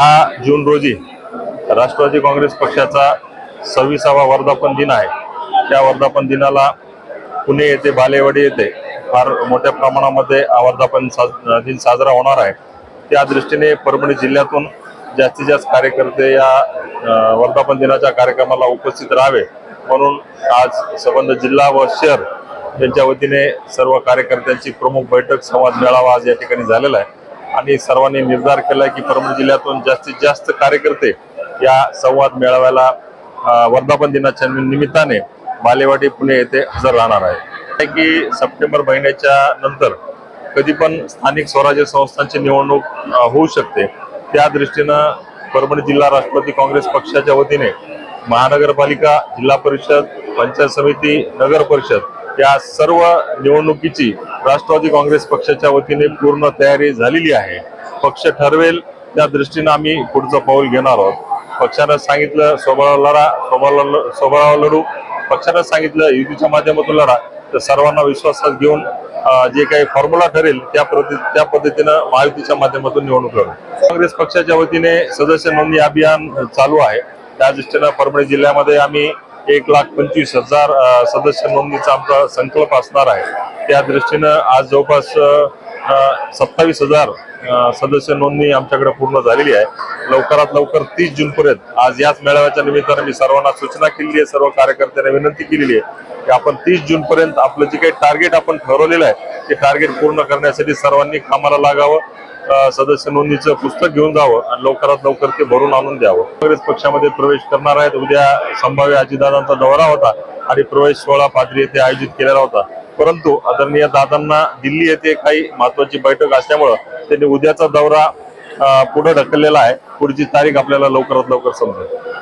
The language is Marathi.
हा जून रोजी राष्ट्रवादी काँग्रेस पक्षाचा सव्वीसावा वर्धापन दिन आहे. त्या वर्धापन दिनाला पुणे येथे बालेवाडी येथे फार मोठ्या प्रमाणामध्ये वर्धापन साज दिन साजरा होणार आहे. त्या दृष्टीने परभणी जिल्ह्यातून जास्तीत जास्त कार्यकर्ते या वर्धापन दिनाच्या कार्यक्रमाला उपस्थित राहावे. म्हणून आज संबंध जिल्हा व शहर यांच्या वतीने सर्व कार्यकर्त्यांची प्रमुख बैठक संवाद मेळावा आज या ठिकाणी झालेला आहे. आणि सर्वांनी निर्धार केला की परभणी जिल्ह्यातून जास्तीत जास्त कार्यकर्ते या संवाद मेळाव्याला वर्धापन दिनाच्या निमित्ताने बालेवाडी पुणे येथे हजर राहणार आहे. की सप्टेंबर महिन्याच्या नंतर कधी पण स्थानिक स्वराज्य संस्थांची निवडणूक होऊ शकते. त्या दृष्टीनं परभणी जिल्हा राष्ट्रवादी काँग्रेस पक्षाच्या वतीने महानगरपालिका जिल्हा परिषद पंचायत समिती नगर परिषद या सर्व निवडणुकीची राष्ट्रवादी काँग्रेस पक्षाच्या वतीने पूर्ण तयारी झालेली आहे. पक्ष ठरवेल त्या दृष्टीनं आम्ही पुढचं पाऊल घेणार आहोत. पक्षानं सांगितलं स्वबळावर लढा स्वबळावर स्वबळावर लढू. पक्षानं सांगितलं युतीच्या माध्यमातून लढा. तर सर्वांना विश्वासात घेऊन जे काही फॉर्म्युला ठरेल त्या पद्धती त्या पद्धतीनं महायुतीच्या माध्यमातून निवडणूक लढू. काँग्रेस पक्षाच्या वतीने सदस्य नोंदणी अभियान चालू आहे. त्या दृष्टीनं परभणी जिल्ह्यामध्ये आम्ही एक लाख पंचवीस हजार सदस्य नोंदणीचा आमचा संकल्प असणार आहे. त्या दृष्टीनं आज जवळपास सत्तावीस हजार सदस्य नोंदणी आमच्याकडे पूर्ण झालेली आहे. लवकरात लवकर तीस जून पर्यंत. आज याच मेळाव्याच्या निमित्ताने मी सर्वांना सूचना केलेली आहे सर्व कार्यकर्त्यांना विनंती केलेली आहे की आपण तीस जून पर्यंत आपलं जे काही टार्गेट आपण ठरवलेलं आहे ते टार्गेट पूर्ण करण्यासाठी सर्वांनी कामाला लागावं सदस्य नोंदणीचं पुस्तक घेऊन जावं आणि लवकरात लवकर ते भरून आणून द्यावं. काँग्रेस पक्षामध्ये प्रवेश करणार आहेत. उद्या संभाव्य अजितदादांचा दौरा होता आणि प्रवेश सोहळा पाथरी येथे आयोजित केलेला होता. परंतु आदरणीय दादांना दिल्ली येथे काही महत्वाची बैठक असल्यामुळं त्यांनी उद्याचा दौरा पुढे ढकललेला आहे. पुढची तारीख आपल्याला लवकरात लवकर समजेल.